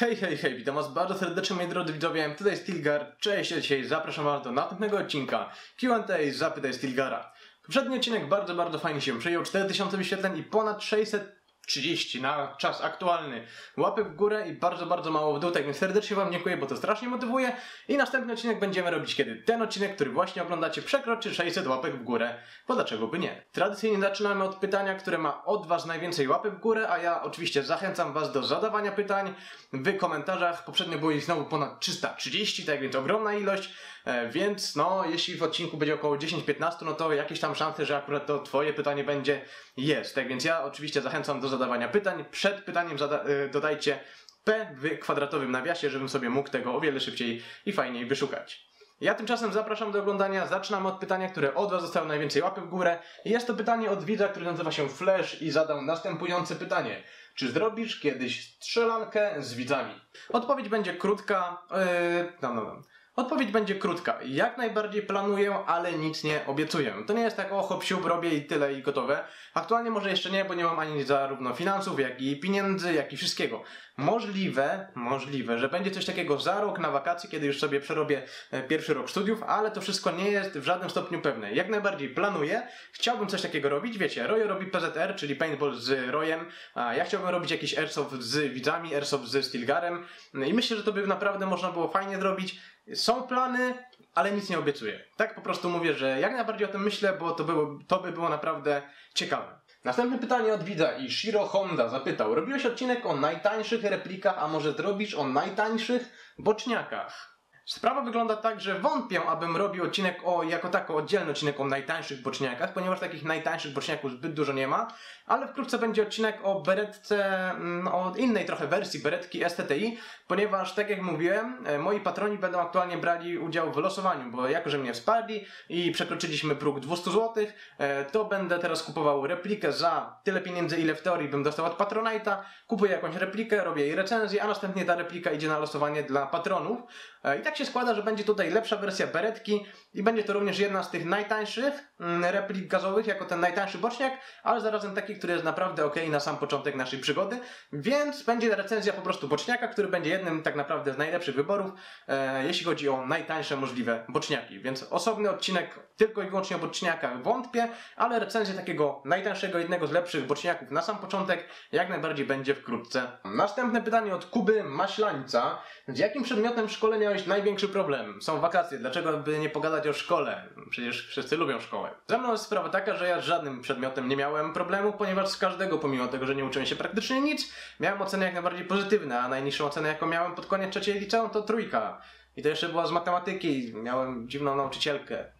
Hej, hej, hej, witam was bardzo serdecznie moi drodzy widzowie, tutaj Stilgar, cześć, ja dzisiaj zapraszam was do następnego odcinka Q&A Zapytaj Stilgara. Poprzedni odcinek bardzo, bardzo fajnie się przyjął, 4000 wyświetleń i ponad 600 30 na czas aktualny. Łapy w górę i bardzo, bardzo mało w dół, tak więc serdecznie Wam dziękuję, bo to strasznie motywuje. I następny odcinek będziemy robić, kiedy ten odcinek, który właśnie oglądacie, przekroczy 600 łapek w górę, bo dlaczego by nie? Tradycyjnie zaczynamy od pytania, które ma od Was najwięcej łapy w górę, a ja oczywiście zachęcam Was do zadawania pytań w komentarzach. Poprzednio było ich znowu ponad 330, tak więc ogromna ilość. E, więc no, jeśli w odcinku będzie około 10-15, no to jakieś tam szanse, że akurat to Twoje pytanie będzie jest. Tak więc ja oczywiście zachęcam do zadawania pytań. Przed pytaniem e, dodajcie P w kwadratowym nawiasie, żebym sobie mógł tego o wiele szybciej i fajniej wyszukać. Ja tymczasem zapraszam do oglądania. Zaczynamy od pytania, które od Was zostało najwięcej łapy w górę. Jest to pytanie od widza, który nazywa się Flash i zadał następujące pytanie. Czy zrobisz kiedyś strzelankę z widzami? Odpowiedź będzie krótka. Yy, no, no, no. Odpowiedź będzie krótka. Jak najbardziej planuję, ale nic nie obiecuję. To nie jest tak, o hop siup, robię i tyle i gotowe. Aktualnie może jeszcze nie, bo nie mam ani zarówno finansów, jak i pieniędzy, jak i wszystkiego. Możliwe, możliwe, że będzie coś takiego za rok na wakacje, kiedy już sobie przerobię e, pierwszy rok studiów, ale to wszystko nie jest w żadnym stopniu pewne. Jak najbardziej planuję, chciałbym coś takiego robić, wiecie, Roy robi PZR, czyli paintball z Royem, a ja chciałbym robić jakiś airsoft z widzami, airsoft z Stilgarem i myślę, że to by naprawdę można było fajnie zrobić. Są plany, ale nic nie obiecuję. Tak po prostu mówię, że jak najbardziej o tym myślę, bo to, było, to by było naprawdę ciekawe. Następne pytanie od widza i Shiro Honda zapytał, robiłeś odcinek o najtańszych replikach, a może zrobisz o najtańszych boczniakach? Sprawa wygląda tak, że wątpię, abym robił odcinek o, jako tako oddzielny odcinek o najtańszych boczniakach, ponieważ takich najtańszych boczniaków zbyt dużo nie ma, ale wkrótce będzie odcinek o beretce, mm, o innej trochę wersji beretki STTI, ponieważ tak jak mówiłem, e, moi patroni będą aktualnie brali udział w losowaniu, bo jako, że mnie wsparli i przekroczyliśmy próg 200 zł, e, to będę teraz kupował replikę za tyle pieniędzy, ile w teorii bym dostał od Patronite'a, kupuję jakąś replikę, robię jej recenzję, a następnie ta replika idzie na losowanie dla patronów. E, I tak się składa, że będzie tutaj lepsza wersja beretki i będzie to również jedna z tych najtańszych mm, replik gazowych, jako ten najtańszy boczniak, ale zarazem taki, który jest naprawdę ok na sam początek naszej przygody, więc będzie recenzja po prostu boczniaka, który będzie jednym tak naprawdę z najlepszych wyborów, e, jeśli chodzi o najtańsze możliwe boczniaki. Więc osobny odcinek tylko i wyłącznie o boczniakach wątpię, ale recenzja takiego najtańszego, jednego z lepszych boczniaków na sam początek jak najbardziej będzie wkrótce. Następne pytanie od Kuby Maślańca. Z jakim przedmiotem w szkole miałeś największy problem? Są wakacje, dlaczego by nie pogadać o szkole? Przecież wszyscy lubią szkołę. Ze mną jest sprawa taka, że ja z żadnym przedmiotem nie miałem problemu, ponieważ z każdego, pomimo tego, że nie uczyłem się praktycznie nic, miałem oceny jak najbardziej pozytywne, a najniższą ocenę, jaką miałem pod koniec trzeciej liceum, to trójka. I to jeszcze była z matematyki. Miałem dziwną nauczycielkę.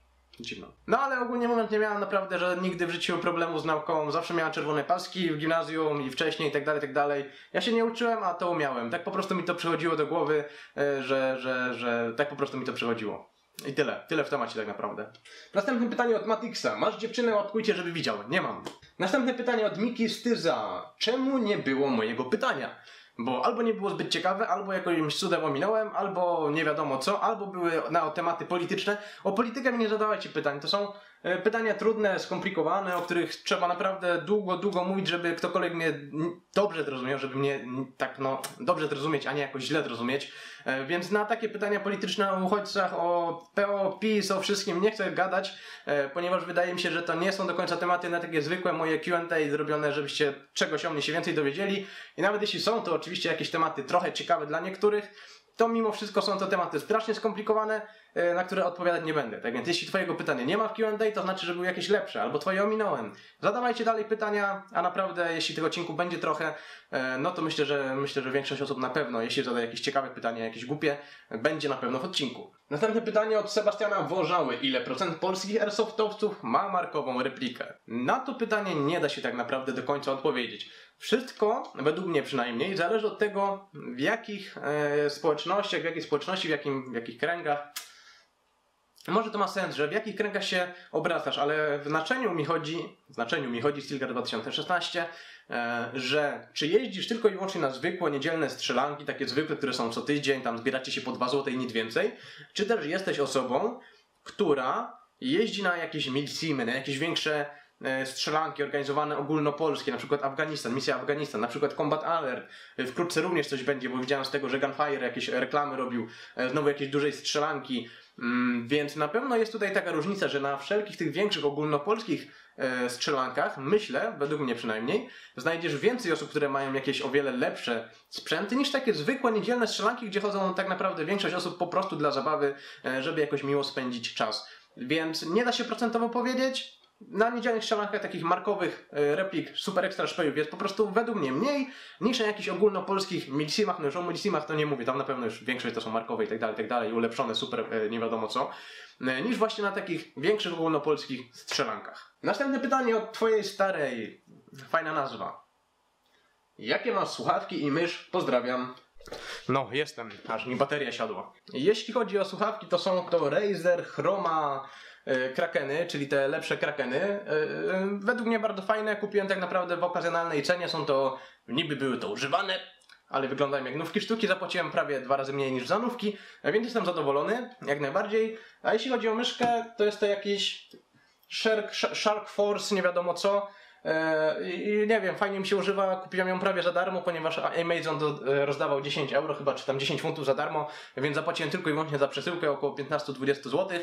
No ale ogólnie mówiąc, nie miałem naprawdę, że nigdy w życiu problemu z nauką. Zawsze miałem czerwone paski w gimnazjum i wcześniej i tak dalej, tak dalej. Ja się nie uczyłem, a to umiałem. Tak po prostu mi to przychodziło do głowy, e, że, że, że tak po prostu mi to przychodziło. I tyle. Tyle w temacie tak naprawdę. Następne pytanie od Matixa. Masz dziewczynę, łapkujcie, żeby widział. Nie mam. Następne pytanie od Miki Styza. Czemu nie było mojego pytania? Bo albo nie było zbyt ciekawe, albo jakimś cudem ominąłem, albo nie wiadomo co, albo były na tematy polityczne. O politykę mi nie zadawajcie pytań. To są pytania trudne, skomplikowane, o których trzeba naprawdę długo, długo mówić, żeby ktokolwiek mnie dobrze zrozumiał, żeby mnie tak no dobrze zrozumieć, a nie jakoś źle zrozumieć. E, więc na takie pytania polityczne o uchodźcach, o PO, PiS, o wszystkim nie chcę gadać, e, ponieważ wydaje mi się, że to nie są do końca tematy na takie zwykłe moje Q&A zrobione, żebyście czegoś o mnie się więcej dowiedzieli. I nawet jeśli są to oczywiście jakieś tematy trochę ciekawe dla niektórych, to mimo wszystko są to tematy strasznie skomplikowane, e, na które odpowiadać nie będę. Tak więc jeśli Twojego pytania nie ma w Q&A, to znaczy, że były jakieś lepsze, albo Twoje ominąłem. Zadawajcie dalej pytania, a naprawdę, jeśli tego odcinku będzie trochę, e, no to myślę, że myślę, że większość osób na pewno, jeśli zada jakieś ciekawe pytania, jakieś głupie, będzie na pewno w odcinku. Następne pytanie od Sebastiana Wożały. Ile procent polskich airsoftowców ma markową replikę? Na to pytanie nie da się tak naprawdę do końca odpowiedzieć. Wszystko, według mnie przynajmniej, zależy od tego, w jakich e, społecznościach, w jakiej społeczności, w, jakim, w jakich kręgach. Może to ma sens, że w jakich kręgach się obracasz, ale w znaczeniu mi chodzi, w znaczeniu mi chodzi Stilgar 2016, e, że czy jeździsz tylko i wyłącznie na zwykłe niedzielne strzelanki, takie zwykłe, które są co tydzień, tam zbieracie się po 2 zł i nic więcej, czy też jesteś osobą, która jeździ na jakieś milsimy, na jakieś większe strzelanki organizowane ogólnopolskie, na przykład Afganistan, misja Afganistan, na przykład Combat Alert. E, Wkrótce również coś będzie, bo widziałem z tego, że Gunfire jakieś reklamy robił, e, znowu jakieś dużej strzelanki. Mm, Więc na pewno jest tutaj taka różnica, że na wszelkich tych większych ogólnopolskich e, strzelankach, myślę, według mnie przynajmniej, znajdziesz więcej osób, które mają jakieś o wiele lepsze sprzęty niż takie zwykłe niedzielne strzelanki, gdzie chodzą tak naprawdę większość osób po prostu dla zabawy, e, żeby jakoś miło spędzić czas. Więc nie da się procentowo powiedzieć. Na niedzielnych strzelankach takich markowych e, replik super ekstra szpejów jest po prostu według mnie mniej niż na jakichś ogólnopolskich milisimach, no już o milisimach to nie mówię, tam na pewno już większość to są markowe i tak dalej, i tak dalej, ulepszone super e, nie wiadomo co, e, niż właśnie na takich większych ogólnopolskich strzelankach. Następne pytanie od twojej starej, fajna nazwa. Jakie masz słuchawki i mysz? Pozdrawiam. No, jestem, aż mi bateria siadła. Jeśli chodzi o słuchawki, to są to Razer Chroma Krakeny, czyli te lepsze Krakeny. E, e, Według mnie bardzo fajne, kupiłem tak naprawdę w okazjonalnej cenie, są to, niby były to używane, ale wyglądają jak nówki sztuki, zapłaciłem prawie dwa razy mniej niż za nówki, e, więc jestem zadowolony, jak najbardziej. A jeśli chodzi o myszkę, to jest to jakiś Shark, Shark Force, nie wiadomo co. E, I nie wiem, fajnie mi się używa, kupiłem ją prawie za darmo, ponieważ Amazon e, rozdawał 10 euro chyba, czy tam 10 funtów za darmo, więc zapłaciłem tylko i wyłącznie za przesyłkę około 15-20 zł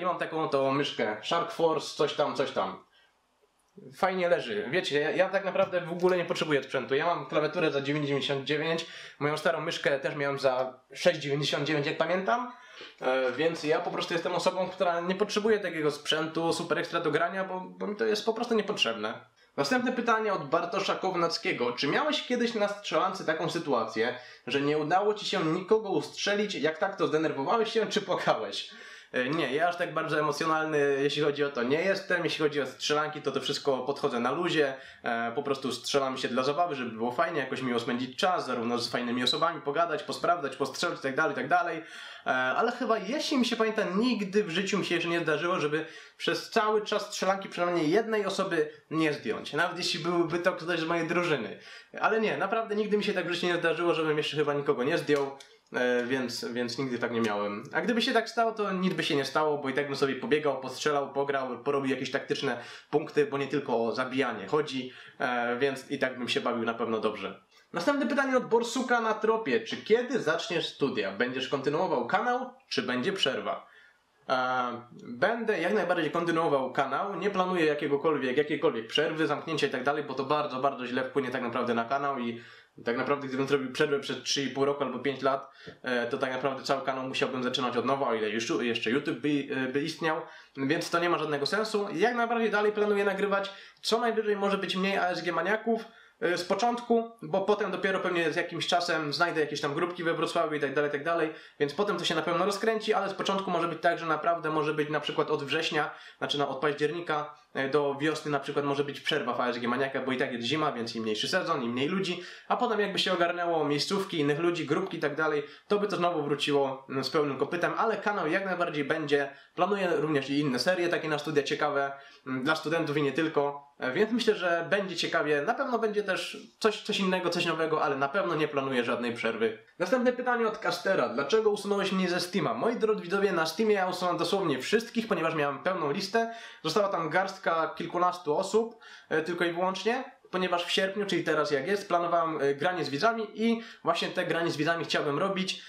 i mam taką to myszkę Shark Force, coś tam, coś tam. Fajnie leży. Wiecie, ja, ja tak naprawdę w ogóle nie potrzebuję sprzętu. Ja mam klawiaturę za 9,99, moją starą myszkę też miałem za 6,99 jak pamiętam. E, Więc ja po prostu jestem osobą, która nie potrzebuje takiego sprzętu super ekstra do grania, bo, bo mi to jest po prostu niepotrzebne. Następne pytanie od Bartosza Kownackiego. Czy miałeś kiedyś na strzelance taką sytuację, że nie udało ci się nikogo ustrzelić? Jak tak, to zdenerwowałeś się czy płakałeś? E, Nie, ja aż tak bardzo emocjonalny, jeśli chodzi o to, nie jestem. Jeśli chodzi o strzelanki, to to wszystko podchodzę na luzie. E, po prostu strzelam się dla zabawy, żeby było fajnie, jakoś miło spędzić czas, zarówno z fajnymi osobami, pogadać, posprawdzać, postrzelać itd., itd. E, ale chyba, jeśli mi się pamięta, nigdy w życiu mi się jeszcze nie zdarzyło, żeby przez cały czas strzelanki przynajmniej jednej osoby nie zdjąć. Nawet jeśli byłby to ktoś z mojej drużyny. Ale nie, naprawdę nigdy mi się tak w życiu nie zdarzyło, żebym jeszcze chyba nikogo nie zdjął. E, więc, więc nigdy tak nie miałem. A gdyby się tak stało, to nic by się nie stało, bo i tak bym sobie pobiegał, postrzelał, pograł, porobił jakieś taktyczne punkty, bo nie tylko o zabijanie chodzi, e, więc i tak bym się bawił na pewno dobrze. Następne pytanie od Borsuka na tropie. Czy kiedy zaczniesz studia? Będziesz kontynuował kanał, czy będzie przerwa? E, Będę jak najbardziej kontynuował kanał. Nie planuję jakiegokolwiek, jakiejkolwiek przerwy, zamknięcia i tak dalej, bo to bardzo, bardzo źle wpłynie tak naprawdę na kanał i tak naprawdę gdybym zrobił przerwę przez 3,5 roku albo 5 lat, e, to tak naprawdę cały kanał musiałbym zaczynać od nowa, o ile już, jeszcze YouTube by, e, by istniał, więc to nie ma żadnego sensu. Jak najbardziej dalej planuję nagrywać, co najwyżej może być mniej ASG maniaków, e, z początku, bo potem dopiero pewnie z jakimś czasem znajdę jakieś tam grupki we Wrocławiu i tak dalej, tak dalej, więc potem to się na pewno rozkręci, ale z początku może być tak, że naprawdę może być na przykład od września, znaczy no, od października do wiosny na przykład może być przerwa w ASG Maniaka, bo i tak jest zima, więc i mniejszy sezon, i mniej ludzi, a potem jakby się ogarnęło miejscówki, innych ludzi, grupki i tak dalej, to by to znowu wróciło mm, z pełnym kopytem, ale kanał jak najbardziej będzie, planuję również i inne serie takie na studia ciekawe, mm, dla studentów i nie tylko, E, więc myślę, że będzie ciekawie, na pewno będzie też coś, coś innego, coś nowego, ale na pewno nie planuję żadnej przerwy. Następne pytanie od Castera. Dlaczego usunąłeś mnie ze Steama? Moi drodzy widzowie, na Steamie ja usunąłem dosłownie wszystkich, ponieważ miałem pełną listę. Została tam garstka kilkunastu osób, e, tylko i wyłącznie. Ponieważ w sierpniu, czyli teraz jak jest, planowałem e, granie z widzami i właśnie te granie z widzami chciałbym robić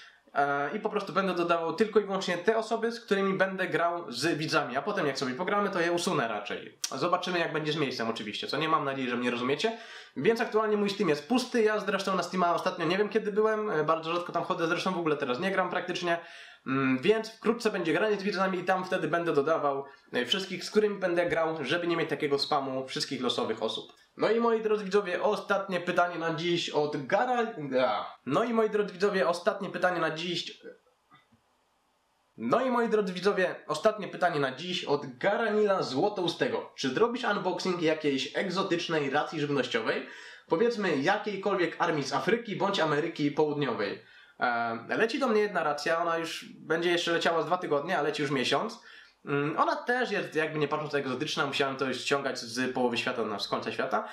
i po prostu będę dodawał tylko i wyłącznie te osoby, z którymi będę grał z widzami, a potem jak sobie pogramy, to je usunę raczej. Zobaczymy jak będzie z miejscem oczywiście, co nie? Mam nadziei, że mnie rozumiecie. Więc aktualnie mój Steam jest pusty, ja zresztą na Steama ostatnio nie wiem kiedy byłem, e, bardzo rzadko tam chodzę, zresztą w ogóle teraz nie gram praktycznie, Więc wkrótce będzie granie z widzami i tam wtedy będę dodawał e, wszystkich, z którymi będę grał, żeby nie mieć takiego spamu wszystkich losowych osób. No i moi drodzy widzowie, ostatnie pytanie na dziś od Gara... No i moi drodzy widzowie, ostatnie pytanie na dziś... No i moi drodzy widzowie, ostatnie pytanie na dziś od Garanila Złotoustego. Czy zrobisz unboxing jakiejś egzotycznej racji żywnościowej? Powiedzmy jakiejkolwiek armii z Afryki bądź Ameryki Południowej. Leci do mnie jedna racja, ona już będzie jeszcze leciała z dwa tygodnie, a leci już miesiąc. Mm, Ona też jest, jakby nie patrząc egzotyczna, musiałem to ściągać z połowy świata, no, z końca świata.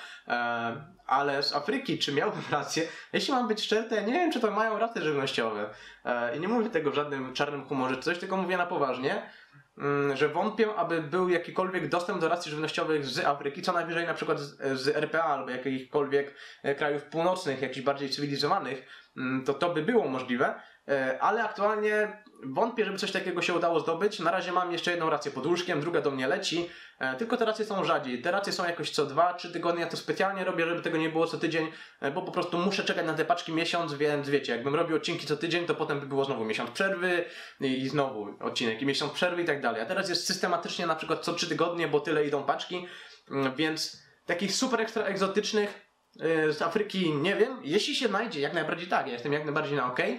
Ale z Afryki, czy miałbym rację? Jeśli mam być szczery, ja nie wiem, czy to mają racje żywnościowe. E, I nie mówię tego w żadnym czarnym humorze czy coś, tylko mówię na poważnie. Mm, że wątpię, aby był jakikolwiek dostęp do racji żywnościowych z Afryki, co najwyżej na przykład z, RPA albo jakichkolwiek e, krajów północnych, jakichś bardziej cywilizowanych, mm, to to by było możliwe, ale aktualnie wątpię, żeby coś takiego się udało zdobyć. Na razie mam jeszcze jedną rację pod łóżkiem, druga do mnie leci, e, tylko te racje są rzadziej. Te racje są jakoś co dwa, trzy tygodnie, ja to specjalnie robię, żeby tego nie było co tydzień, e, bo po prostu muszę czekać na te paczki miesiąc, więc wiecie, jakbym robił odcinki co tydzień, to potem by było znowu miesiąc przerwy i, znowu odcinek i miesiąc przerwy i tak dalej. A teraz jest systematycznie na przykład co trzy tygodnie, bo tyle idą paczki, mm, więc takich super ekstra egzotycznych e, z Afryki nie wiem. Jeśli się znajdzie, jak najbardziej tak, ja jestem jak najbardziej na ok. E,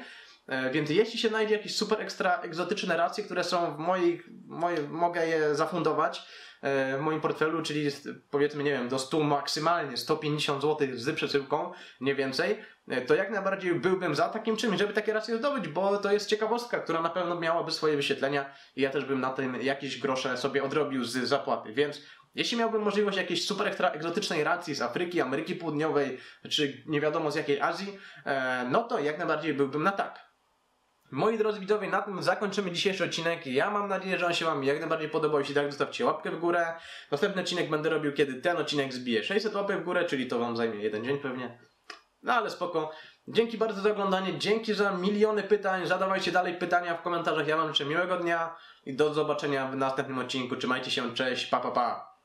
Więc jeśli się znajdzie jakieś super ekstra egzotyczne racje, które są w moich, moje, mogę je zafundować e, w moim portfelu, czyli powiedzmy, nie wiem, do 100 maksymalnie 150 zł z przesyłką, nie więcej, e, to jak najbardziej byłbym za takim czymś, żeby takie racje zdobyć, bo to jest ciekawostka, która na pewno miałaby swoje wyświetlenia i ja też bym na tym jakieś grosze sobie odrobił z zapłaty, więc jeśli miałbym możliwość jakiejś super ekstra egzotycznej racji z Afryki, Ameryki Południowej, czy nie wiadomo z jakiej Azji, e, no to jak najbardziej byłbym na tak. Moi drodzy widzowie, na tym zakończymy dzisiejszy odcinek. Ja mam nadzieję, że on się Wam jak najbardziej podobał. Jeśli tak, zostawcie łapkę w górę. Następny odcinek będę robił, kiedy ten odcinek zbije 600 łapek w górę, czyli to Wam zajmie jeden dzień pewnie. No ale spoko. Dzięki bardzo za oglądanie, dzięki za miliony pytań. Zadawajcie dalej pytania w komentarzach. Ja Wam życzę miłego dnia i do zobaczenia w następnym odcinku. Trzymajcie się, cześć, pa pa pa.